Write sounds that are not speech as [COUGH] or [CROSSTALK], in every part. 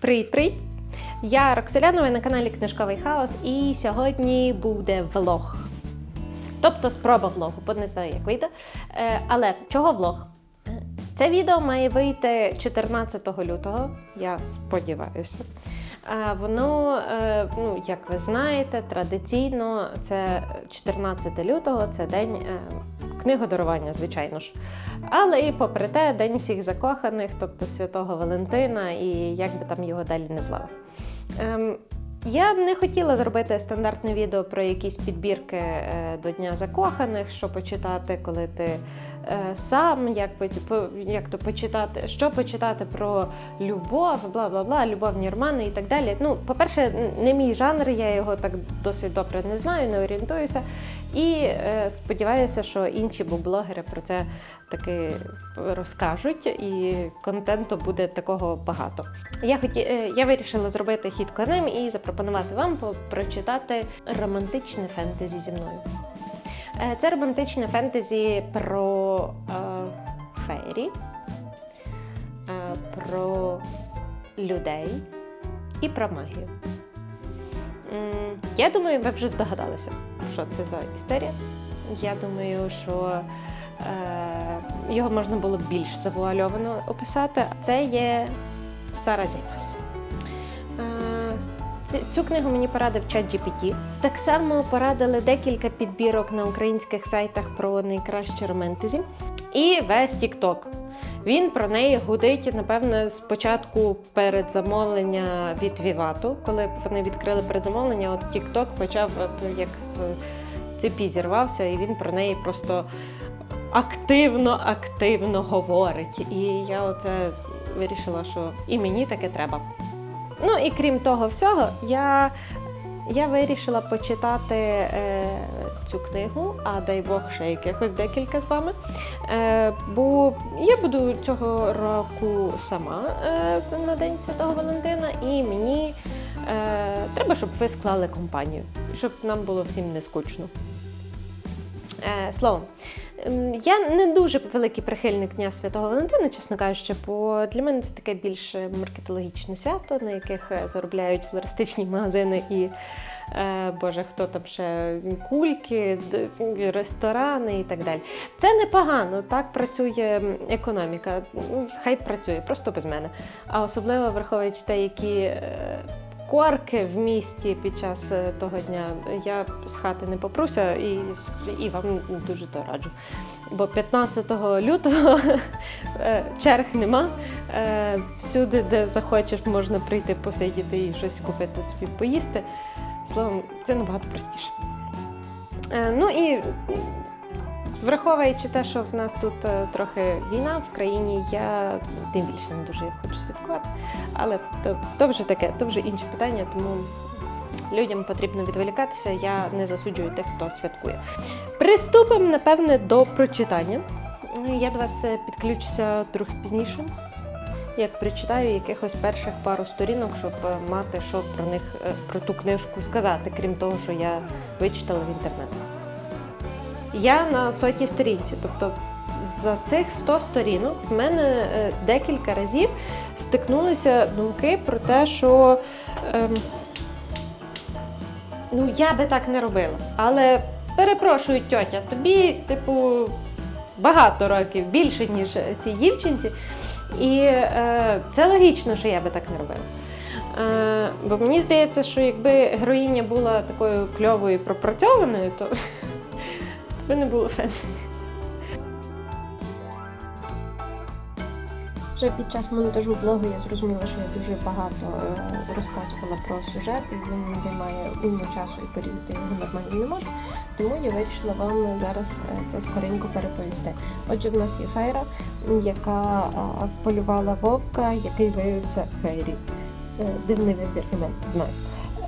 Привіт-привіт! Я Роксолянова на каналі Книжковий Хаос, і сьогодні буде влог. Тобто спроба влогу, бо не знаю, як вийде. Е, але чого влог? Е, Це відео має вийти 14 лютого, я сподіваюся. Воно, е, ну, як ви знаєте, традиційно це 14 лютого, це день книгодарування, звичайно ж. Але і попри те, День всіх закоханих, тобто Святого Валентина, і як би там його далі не звали. Ем, я не хотіла зробити стандартне відео про якісь підбірки е, до Дня закоханих, що почитати, коли ти сам, як, по- як то почитати, що почитати про любов, бла бла бла, любовні романи і так далі. Ну, по-перше, не мій жанр, я його так досить добре не знаю, не орієнтуюся. І е, сподіваюся, що інші блогери про це таки розкажуть, і контенту буде такого багато. Я хоті... е, я вирішила зробити хід конем і запропонувати вам прочитати романтичне фентезі зі мною. Е, Це романтичне фентезі про е, фейрі, е, про людей і про магію. Я думаю, ви вже здогадалися, що це за історія. Я думаю, що е, його можна було більш завуальовано описати. Це є Сара Джеймас. Цю книгу мені порадив ChatGPT. Так само порадили декілька підбірок на українських сайтах про найкраще романтизм. І весь TikTok. Він про неї гудить, напевно, спочатку передзамовлення від Вівату. Коли вони відкрили передзамовлення, от TikTok почав от, як з цепі зірвався, і він про неї просто активно-активно говорить. І я оце вирішила, що і мені таке треба. Ну і крім того всього, я, я вирішила почитати е, цю книгу, а дай Бог ще якихось декілька з вами. Е, бо я буду цього року сама е, на День Святого Валентина, і мені е, треба, щоб ви склали компанію, щоб нам було всім не скучно. Е, словом, я не дуже великий прихильник Дня Святого Валентина, чесно кажучи, бо для мене це таке більш маркетологічне свято, на яких е, заробляють флористичні магазини і. е, Боже, хто там ще кульки, ресторани і так далі. Це непогано, так працює економіка. Хай працює, просто без мене. А особливо враховуючи те, які е, корки в місті під час е, того дня. Я з хати не попруся і, і вам дуже то раджу. Бо 15 лютого [LAUGHS] е, черг нема. Е, Всюди, де захочеш, можна прийти посидіти і щось купити собі поїсти. Словом, це набагато простіше. Ну і враховуючи те, що в нас тут е, трохи війна в країні, я тим більше не дуже хочу святкувати. Але то, то вже таке, то вже інше питання, тому людям потрібно відволікатися. Я не засуджую тих, хто святкує. Приступимо, напевне, до прочитання. Я до вас е, підключуся трохи пізніше. Як прочитаю якихось перших пару сторінок, щоб е, мати що про них про ту книжку сказати, крім того, що я вичитала в інтернеті. Я на сотій сторінці, тобто за цих 100 сторінок в мене е, декілька разів стикнулися думки про те, що ем, ну я би так не робила. Але перепрошую, тьотя, тобі, типу, багато років більше, ніж цій дівчинці. І е, це логічно, що я би так не робила. Е, бо мені здається, що якби героїня була такою кльовою пропрацьованою, то, то би не було фентезі. Вже під час монтажу влогу я зрозуміла, що я дуже багато е, розказувала про сюжет, і він займає уйму часу і порізати його нормально не можу. Тому я вирішила вам зараз е, це скоренько переповісти. Отже, в нас є Фейра, яка е, вполювала вовка, який виявився Фейрі. Дивний вибір імен, знаю.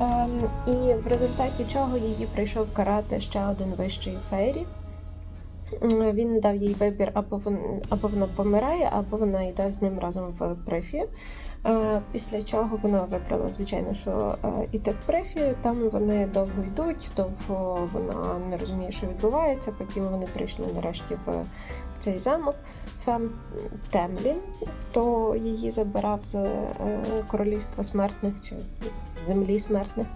Ем, і в результаті чого її прийшов карати ще один вищий Фейрі. Він дав їй вибір, або вон, або вона помирає, або вона йде з ним разом в префі. Е, Після чого вона вибрала, звичайно, що е, іти в префі. Там вони довго йдуть, довго вона не розуміє, що відбувається. Потім вони прийшли нарешті в цей замок. Сам Темлін, хто її забирав з е, королівства смертних чи з землі смертних.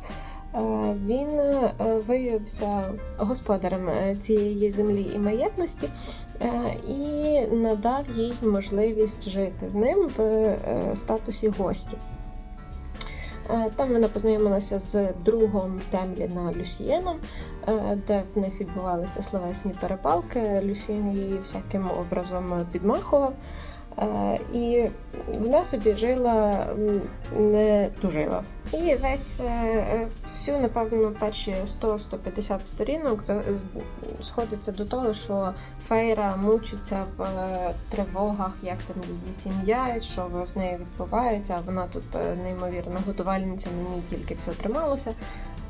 е, Він е, виявився господарем цієї землі і маєтності і надав їй можливість жити з ним в статусі гості. Е, Там вона познайомилася з другом Темліна Люсієном, е, де в них відбувалися словесні перепалки. Люсієн її всяким образом підмахував. І вона собі жила, не тужила. І весь е, е, всю, напевно, перші 100-150 сторінок сходиться до того, що Фейра мучиться в е, тривогах, як там її сім'я, що з нею відбувається. Вона тут неймовірна годувальниця, ній тільки все трималося.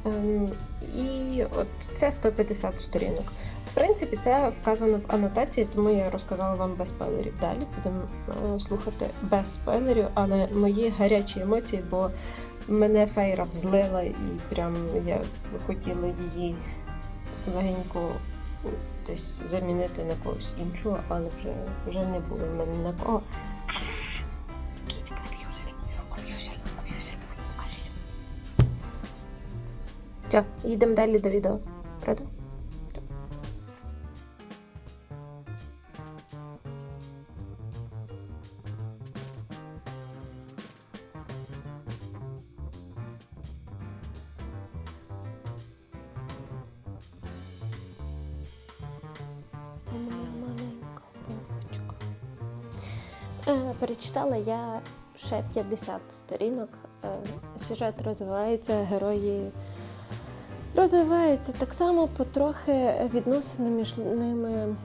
Ем, І от це 150 сторінок. В принципі, це вказано в анотації, тому я розказала вам без спойлерів. Далі будемо е, слухати без спойлерів, але мої гарячі емоції, бо мене фейра взлила і прям я хотіла її легенько десь замінити на когось іншого, але вже, вже не було в мене на кого. Все, їдемо далі до відео. Правда? Е, Перечитала я ще 50 сторінок. Е, Сюжет розвивається, герої розвиваються так само, потрохи відносини між ними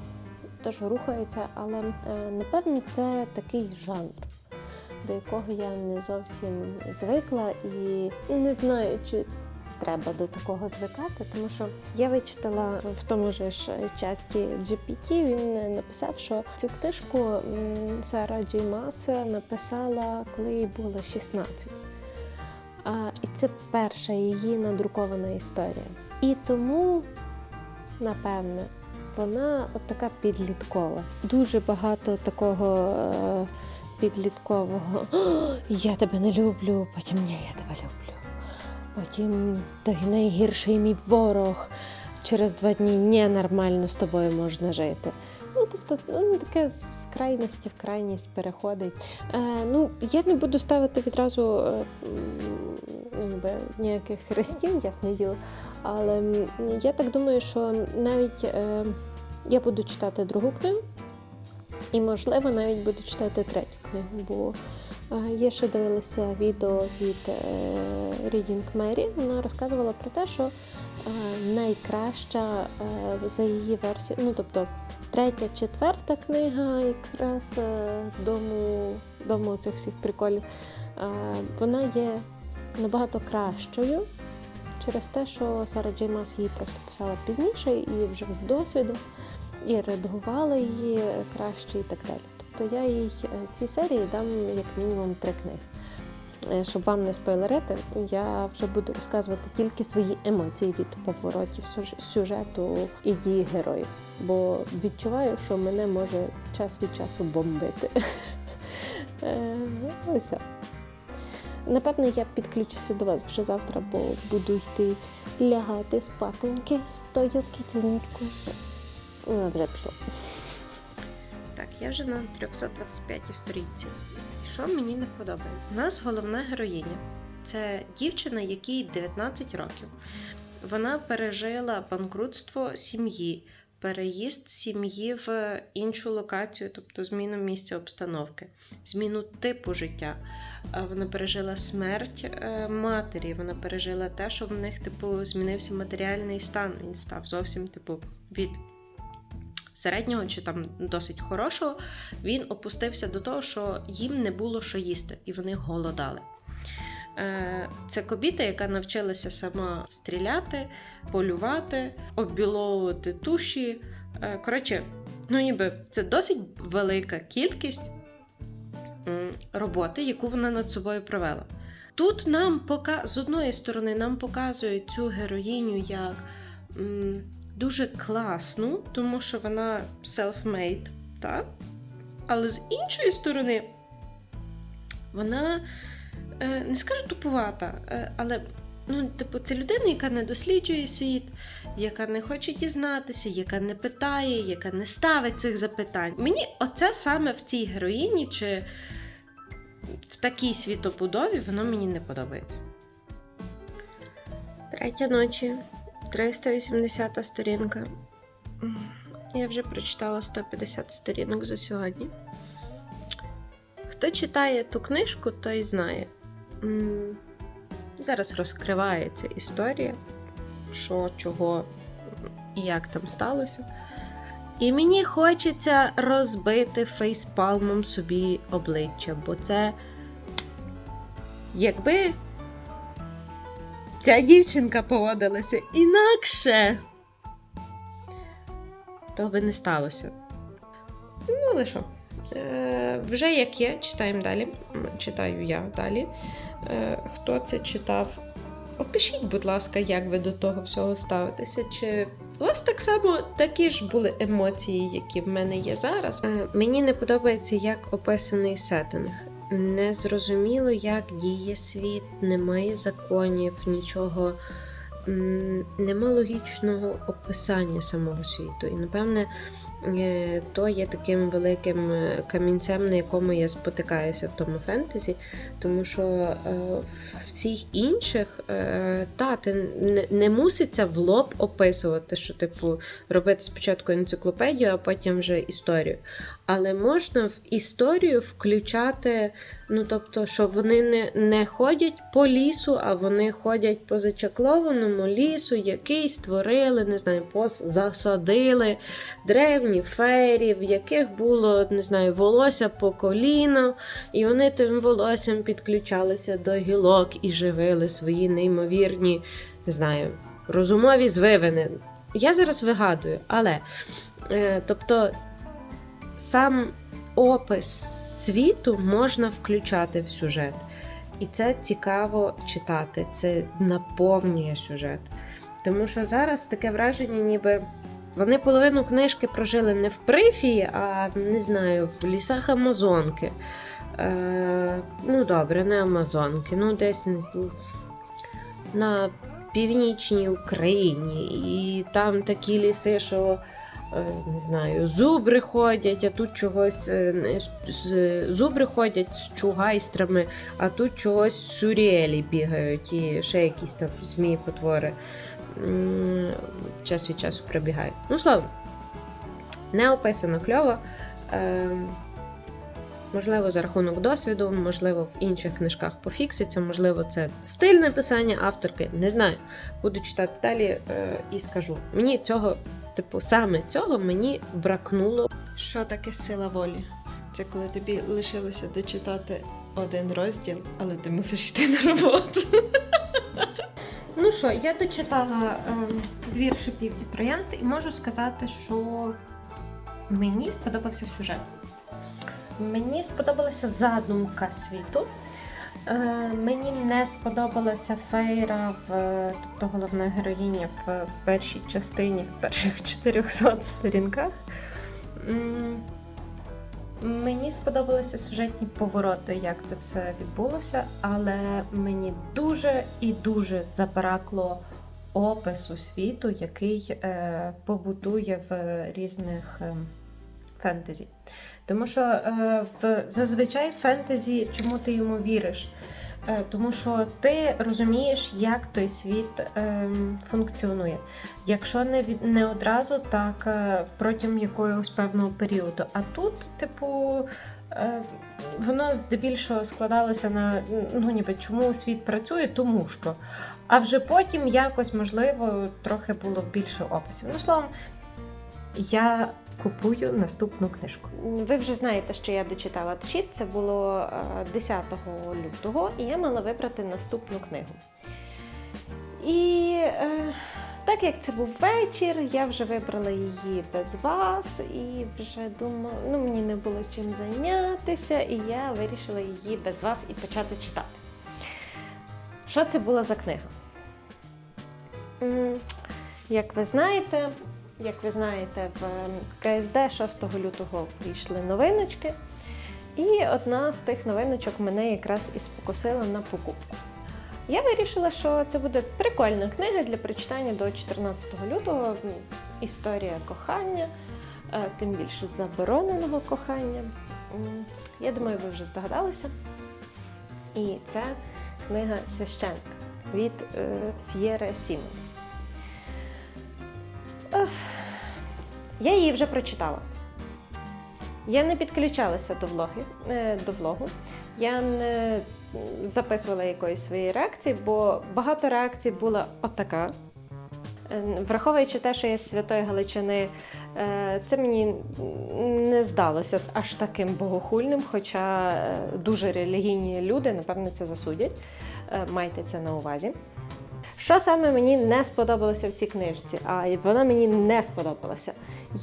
теж рухаються, але е, напевно це такий жанр, до якого я не зовсім звикла і не знаю, чи треба до такого звикати, тому що я вичитала в тому ж чаті GPT, він написав, що цю книжку Сара Джеймас написала, коли їй було 16. І це перша її надрукована історія. І тому, напевне, вона от така підліткова. Дуже багато такого е, підліткового я тебе не люблю, потім ні, я тебе люблю. Потім ти найгірший мій ворог. Через два дні ні, нормально з тобою можна жити. Ну, тобто, ну, таке з крайності в крайність переходить. Е, ну, я не буду ставити відразу ніби, ніяких хрестів, ясне діло. Але я так думаю, що навіть е, я буду читати другу книгу, і, можливо, навіть буду читати третю книгу, бо е, я ще дивилася відео від е, Reading Mary. Вона розказувала про те, що е, найкраща е, за її версією, ну тобто третя, четверта книга, якраз е, дому, дому цих всіх приколів, е, вона є набагато кращою через те, що Сара Джей Мас її просто писала пізніше і вже з досвіду, і редагувала її краще і так далі. Тобто я їй е, цій серії дам як мінімум три книги. Е, Щоб вам не спойлерити, я вже буду розказувати тільки свої емоції від поворотів сюжету і дії героїв. Бо відчуваю, що мене може час від часу бомбити. [LAUGHS] Е, Ось. Так. Напевно, я підключуся до вас вже завтра, бо буду йти лягати спатоньки з тою кітюнечкою. Вона вже пішла. Так, я вже на 325 сторінці. Що мені не подобає? У нас головна героїня. Це дівчина, якій 19 років. Вона пережила банкрутство сім'ї, переїзд сім'ї в іншу локацію, тобто зміну місця обстановки, зміну типу життя. Е, Вона пережила смерть е, матері, вона пережила те, що в них типу змінився матеріальний стан. Він став зовсім типу від середнього чи там досить хорошого, він опустився до того, що їм не було що їсти, і вони голодали. Е, Це кобіта, яка навчилася сама стріляти, полювати, оббіловувати туші. Е, Коротше, ну ніби це досить велика кількість роботи, яку вона над собою провела. Тут нам пока з одної сторони нам показують цю героїню як м, дуже класну, тому що вона self-made, так? Але з іншої сторони, вона не скажу тупувата, е, але ну, типу, це людина, яка не досліджує світ, яка не хоче дізнатися, яка не питає, яка не ставить цих запитань. Мені оце саме в цій героїні чи в такій світобудові воно мені не подобається. Третя ночі, 380 сторінка. Я вже прочитала 150 сторінок за сьогодні. Хто читає ту книжку, той знає. Зараз розкривається історія, що, чого і як там сталося. І мені хочеться розбити фейспалмом собі обличчя, бо це якби ця дівчинка поводилася інакше, то би не сталося. Ну, але що? Е, вже як є, читаємо далі. Читаю я далі. Е, хто це читав? Опишіть, будь ласка, як ви до того всього ставитеся. Чи у вас так само такі ж були емоції, які в мене є зараз? Е, мені не подобається, як описаний сеттинг. Не зрозуміло, як діє світ, немає законів, нічого. Нема логічного описання самого світу. І, напевне, е, то є таким великим е, камінцем, на якому я спотикаюся в тому фентезі, тому що е, всіх інших е, та, ти не муситься в лоб описувати, що, типу, робити спочатку енциклопедію, а потім вже історію. Але можна в історію включати, ну тобто, що вони не, не ходять по лісу, а вони ходять по зачаклованому лісу, який створили, не знаю, пос, засадили древні фері, в яких було, не знаю, волосся по коліно, і вони тим волоссям підключалися до гілок і живили свої неймовірні, не знаю, розумові звивини. Я зараз вигадую, але е, тобто сам опис світу можна включати в сюжет. І це цікаво читати, це наповнює сюжет. Тому що зараз таке враження, ніби вони половину книжки прожили не в Прифії, а не знаю, в лісах Амазонки. Е, ну, добре, не Амазонки, ну десь на північній Україні. І там такі ліси, що не знаю, зубри ходять, а тут чогось е, з- зубри ходять з чугайстрами, а тут чогось суріелі бігають і ще якісь там змії потвори час від часу прибігають. Ну, словом, не описано кльово. Е, Можливо, за рахунок досвіду, можливо, в інших книжках пофікситься, можливо, це стильне писання авторки. Не знаю. Буду читати далі е, і скажу. Мені цього, типу, саме цього мені бракнуло. Що таке сила волі? Це коли тобі лишилося дочитати один розділ, але ти мусиш йти на роботу. Ну що, я дочитала е, двір шипів і троянд, і можу сказати, що мені сподобався сюжет. Мені сподобалася задумка світу. Е, мені не сподобалася Фейра, в, тобто головна героїня в першій частині, в перших [LAUGHS] 400 сторінках. Мені сподобалися сюжетні повороти, як це все відбулося, але мені дуже і дуже забракло опису світу, який е, побутує в різних е, фентезі. Тому що е, в зазвичай фентезі, чому ти йому віриш? Е, тому що ти розумієш, як той світ е, функціонує. Якщо не не одразу, так е, протягом якогось певного періоду. А тут, типу, е, воно здебільшого складалося на ну ніби чому світ працює, тому що. А вже потім якось, можливо, трохи було більше описів. Ну, словом, я купую наступну книжку. Ви вже знаєте, що я дочитала Тшіт, це було е, 10 лютого, і я мала вибрати наступну книгу. І е, так як це був вечір, я вже вибрала її без вас і вже думала, ну мені не було чим зайнятися, і я вирішила її без вас і почати читати. Що це була за книга? Як ви знаєте, Як ви знаєте, в ем, КСД 6 лютого вийшли новиночки. І одна з тих новиночок мене якраз і спокусила на покупку. Я вирішила, що це буде прикольна книга для прочитання до 14 лютого. Історія кохання, е, тим більше забороненого кохання. Я думаю, ви вже здогадалися. І це книга Священка від е, С'єре Сімонс. Я її вже прочитала. Я не підключалася до влоги, е, до влогу. Я не записувала якоїсь своєї реакції, бо багато реакцій була отака. Е, Враховуючи те, що я з Святої Галичини, е, це мені не здалося аж таким богохульним, хоча дуже релігійні люди, напевне, це засудять. Майте це на увазі. Що саме мені не сподобалося в цій книжці, а вона мені не сподобалася.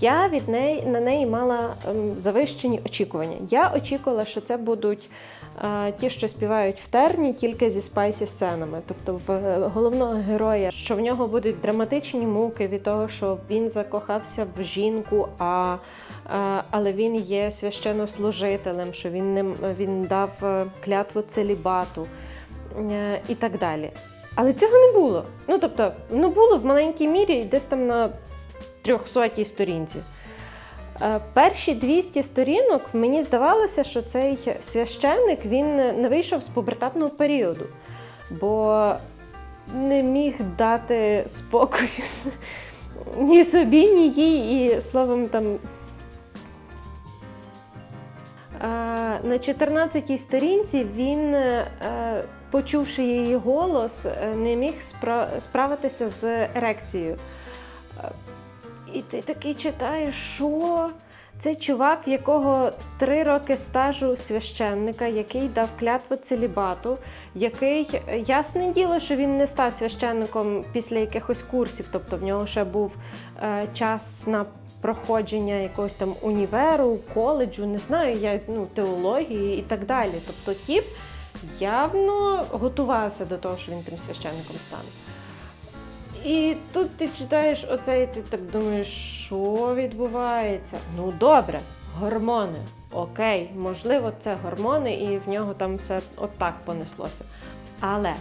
Я від неї на неї мала ем, завищені очікування. Я очікувала, що це будуть е, ті, що співають в терні, тільки зі спайсі сценами. Тобто в е, головного героя, що в нього будуть драматичні муки від того, що він закохався в жінку, а, е, але він є священнослужителем, що він не він дав клятву целібату і так далі. Але цього не було. Ну тобто, ну було в маленькій мірі, десь там на 300 сторінці. Е, Перші 200 сторінок мені здавалося, що цей священник він не вийшов з пубертатного періоду, бо не міг дати спокою [LAUGHS] ні собі, ні їй, і словом там. Е, На 14-й сторінці він, е, почувши її голос, е, не міг справитися з ерекцією. Е, І ти такий читаєш, що це чувак, в якого три роки стажу священника, який дав клятву целібату, який е, ясне діло, що він не став священником після якихось курсів, тобто в нього ще був е, час на проходження якогось там універу, коледжу, не знаю, я ну, теології і так далі. Тобто тіп явно готувався до того, що він тим священником стане. І тут ти читаєш оце, і ти так думаєш, що відбувається? Ну добре, гормони. Окей, можливо, це гормони, і в нього там все отак понеслося. Але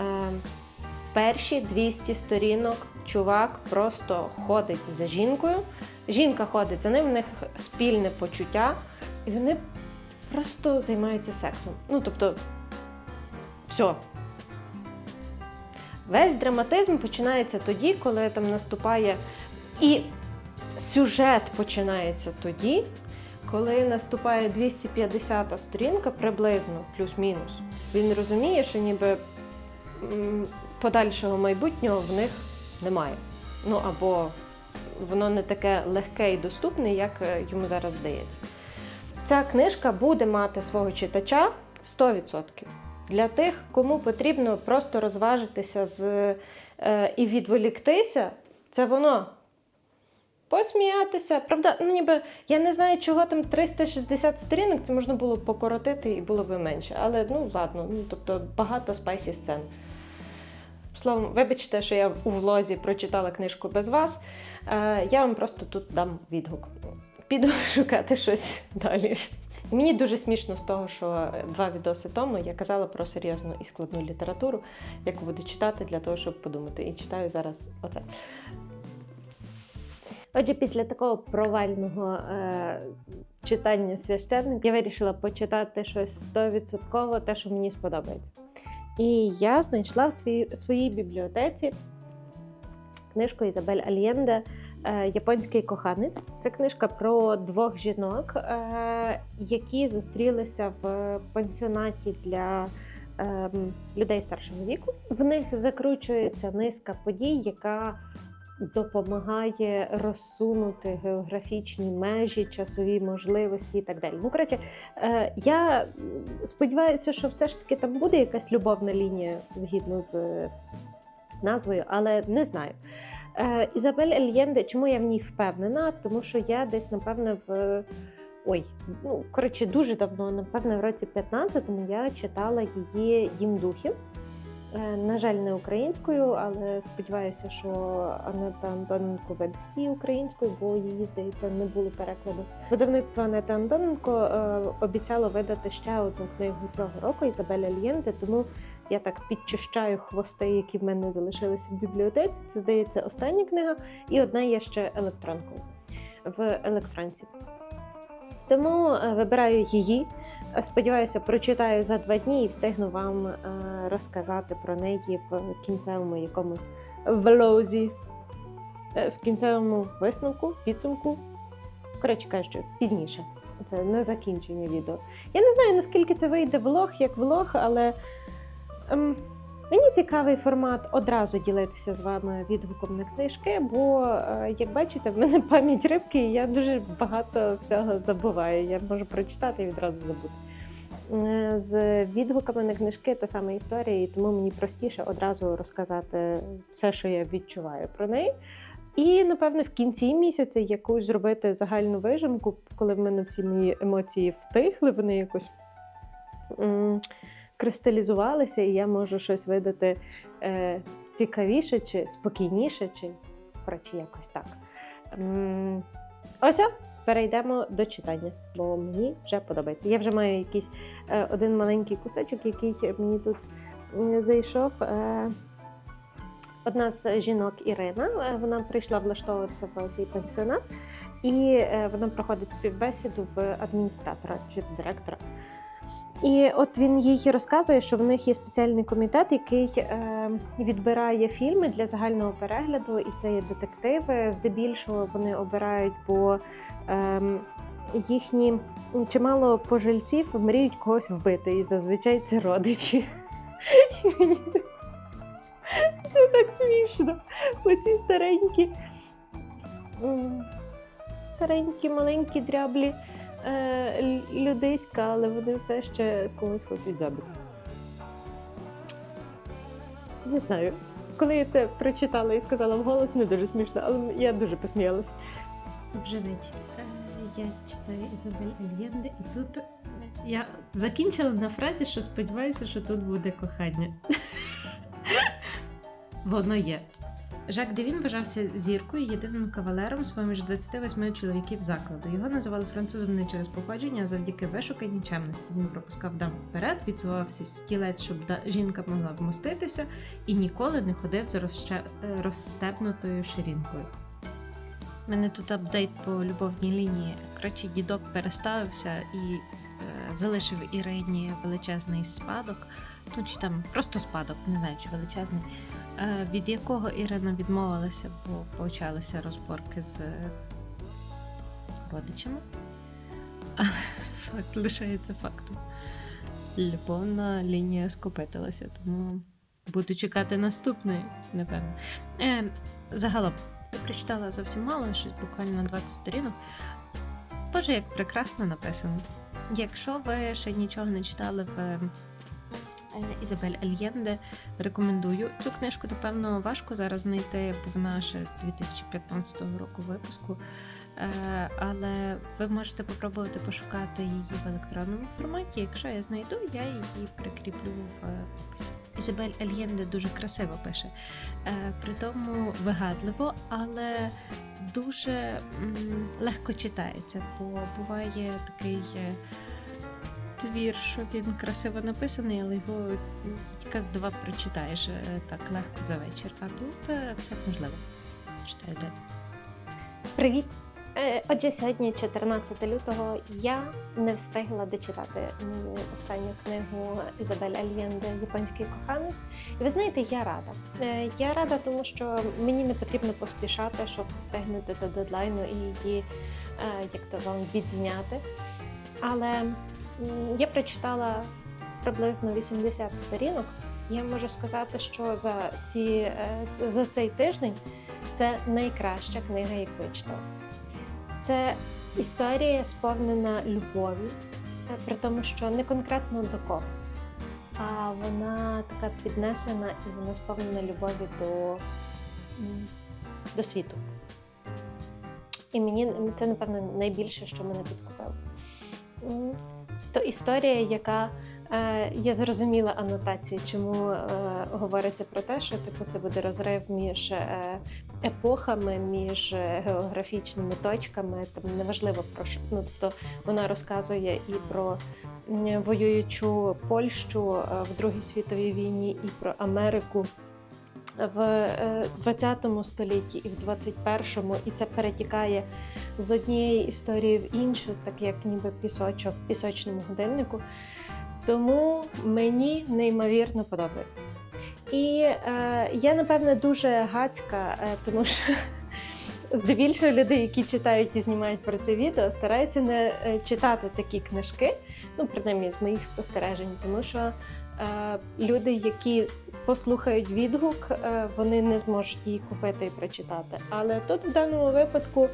е, перші 200 сторінок чувак просто ходить за жінкою. Жінка ходить за ним, в них спільне почуття, і вони просто займаються сексом. Ну, тобто, все. Весь драматизм починається тоді, коли там наступає. І сюжет починається тоді, коли наступає 250-та сторінка приблизно, плюс-мінус. Він розуміє, що ніби подальшого майбутнього в них немає. Ну або воно не таке легке і доступне, як е, йому зараз здається. Ця книжка буде мати свого читача 100%. Для тих, кому потрібно просто розважитися з, е, і відволіктися, це воно. Посміятися. Правда, ну ніби я не знаю, чого там 360 сторінок, це можна було покоротити і було би менше. Але ну ладно, ну тобто багато спайсі сцен. Словом, вибачте, що я у влозі прочитала книжку без вас. Е, я вам просто тут дам відгук. Піду [LAUGHS] шукати щось далі. Мені дуже смішно з того, що е, два відоси тому я казала про серйозну і складну літературу, яку буду читати для того, щоб подумати. І читаю зараз оце. Отже, після такого провального е, читання священник я вирішила почитати щось 100% те, що мені сподобається. І я знайшла в своїй, своїй бібліотеці книжку Ізабель Альєнде Японський коханець. Це книжка про двох жінок, е, які зустрілися в пансіонаті для ем, людей старшого віку. В них закручується низка подій, яка допомагає розсунути географічні межі, часові можливості і так далі. Ну, коротше, е, я сподіваюся, що все ж таки там буде якась любовна лінія згідно з назвою, але не знаю. Е, Ізабель Ельєнде, чому я в ній впевнена? Тому що я десь, напевне, в. Ой, ну коротше, дуже давно, напевне, в році 15-му я читала її Дім духів. Е, На жаль, не українською, але сподіваюся, що Анета Антоненко видасть її українською, бо її, здається, не було перекладу. Видавництво Анета Антоненко е, обіцяло видати ще одну книгу цього року Ізабеля Лєнде, тому я так підчищаю хвости, які в мене залишилися в бібліотеці. Це здається остання книга, і одна є ще електронкою в електронці. Тому е, вибираю її. Сподіваюся, прочитаю за два дні і встигну вам е, розказати про неї в кінцевому якомусь влозі, Е, в кінцевому висновку, підсумку. Коротше кажучи, пізніше. Це не закінчення відео. Я не знаю, наскільки це вийде влог, як влог, але мені цікавий формат одразу ділитися з вами відгуком на книжки, бо, е, як бачите, в мене пам'ять рибки, і я дуже багато всього забуваю. Я можу прочитати і відразу забути. Е, З відгуками на книжки та сама історія, і тому мені простіше одразу розказати все, що я відчуваю про неї. І, напевно, в кінці місяця якусь зробити загальну вижимку, коли в мене всі мої емоції втихли, вони якось кристалізувалися, і я можу щось видати е, цікавіше чи спокійніше, чи коротше, якось так. М, Ось, перейдемо до читання, бо мені вже подобається. Я вже маю якийсь е, один маленький кусочок, який мені тут зайшов. Е, Одна з жінок Ірина, е, вона прийшла влаштовуватися в цей пансіонат, і е, вона проходить співбесіду в адміністратора чи директора. І от він їй розказує, що в них є спеціальний комітет, який е, відбирає фільми для загального перегляду, і це є детективи. Здебільшого вони обирають, бо е, їхні чимало пожильців мріють когось вбити, і зазвичай це родичі. Це так смішно. Оці старенькі, старенькі, маленькі дряблі е, людиська, але вони все ще когось хочуть забити. Не знаю. Коли я це прочитала і сказала вголос, не дуже смішно, але я дуже посміялася. Вже вечір. Е, Я читаю Ізабель Альєнде, і тут я закінчила на фразі, що сподіваюся, що тут буде кохання. [LAUGHS] Воно є. Жак Девін вважався зіркою, єдиним кавалером з поміж 28 чоловіків закладу. Його називали французом не через походження, а завдяки вишуканій чемності. Він пропускав дам вперед, відсувався стілець, щоб жінка могла вмоститися, і ніколи не ходив з розще... е, розстебнутою ширинкою. Мене тут апдейт по любовній лінії. Коротше, дідок переставився і е, залишив Ірині величезний спадок. Ну, чи там просто спадок, не знаю, чи величезний, від якого Ірина відмовилася, бо почалися розборки з е, родичами. Але [LAUGHS] факт лишається фактом. Любовна лінія скопитилася, тому буду чекати наступної, напевно. Е, загалом, я прочитала зовсім мало, щось буквально 20 сторінок. Боже, як прекрасно написано. Якщо ви ще нічого не читали в е, Ізабель Альєнде, рекомендую. Цю книжку, напевно, важко зараз знайти, бо вона ще 2015 року випуску. Е, Але ви можете попробувати пошукати її в електронному форматі. Якщо я знайду, я її прикріплю в описі. Ізабель Альєнде дуже красиво пише, е, при тому вигадливо, але дуже легко читається, бо буває такий е, твір, що він красиво написаний, але його з два прочитаєш е, так легко за вечір. А тут все можливо. Читаю далі. Привіт! Е, Отже, сьогодні, 14 лютого, я не встигла дочитати останню книгу Ізабель Альєнде Японський коханець. І ви знаєте, я рада. Е, Я рада, тому що мені не потрібно поспішати, щоб встигнути до дедлайну і її як то вам відзняти. Але я прочитала приблизно 80 сторінок. Я можу сказати, що за, ці, е, за цей тиждень це найкраща книга, яку я читала. Це історія сповнена любові, е, при тому, що не конкретно до когось, а вона така піднесена і вона сповнена любові до, до світу. І мені це, напевно, найбільше, що мене підкупило. То історія, яка Е, я зрозуміла анотацію, чому е, говориться про те, що типу це буде розрив між е, епохами, між е, географічними точками. Там неважливо про що. Ну, тобто вона розказує і про воюючу Польщу е, в Другій світовій війні, і про Америку. В е, 20 столітті і в 21-му, і це перетікає з однієї історії в іншу, так як ніби пісочок в пісочному годиннику. Тому мені неймовірно подобається. І е, я, напевне, дуже гацька, е, тому що [LAUGHS] здебільшого люди, які читають і знімають про це відео, стараються не е, читати такі книжки, ну, принаймні з моїх спостережень, тому що е, люди, які послухають відгук, е, вони не зможуть її купити і прочитати. Але тут в даному випадку,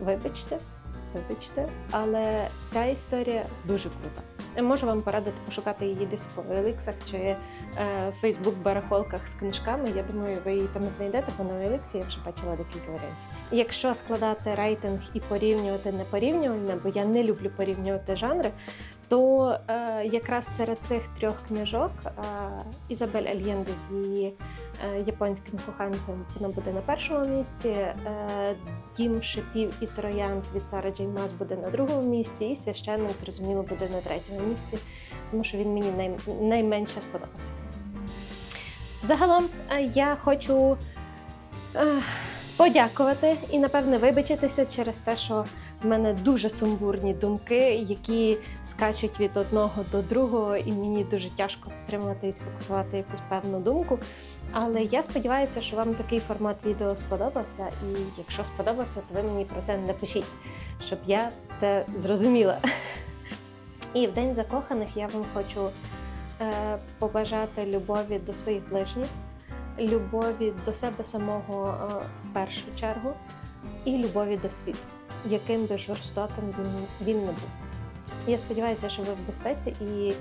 вибачте, вибачте, але ця історія дуже крута. Я можу вам порадити пошукати її десь по Еликсах чи е, Фейсбук барахолках з книжками. Я думаю, ви її там знайдете, бо на Еликсі я вже бачила декілька варіантів. Якщо складати рейтинг і порівнювати непорівнювальне, бо я не люблю порівнювати жанри, то е, якраз серед цих трьох книжок е, Ізабель Альєнде з її е, японським коханцем вона буде на першому місці. Е, Дім шипів і троянд від Сара Джей Мас буде на другому місці, і священник, зрозуміло, буде на третьому місці, тому що він мені най, найменше сподобався. Загалом е, я хочу е, подякувати і, напевне, вибачитися через те, що в мене дуже сумбурні думки, які скачуть від одного до другого, і мені дуже тяжко втримати і сфокусувати якусь певну думку. Але я сподіваюся, що вам такий формат відео сподобався. І якщо сподобався, то ви мені про це напишіть, щоб я це зрозуміла. І в День закоханих я вам хочу е, побажати любові до своїх ближніх, любові до себе самого е, в першу чергу, і любові до світу, яким би жорстоким він, він не був. Я сподіваюся, що ви в безпеці і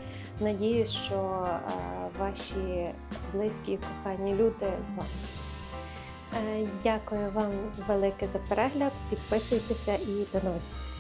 надіюсь, що е, ваші близькі і кохані люди з вами. Е, дякую вам велике за перегляд. Підписуйтеся і до нових зустрічей.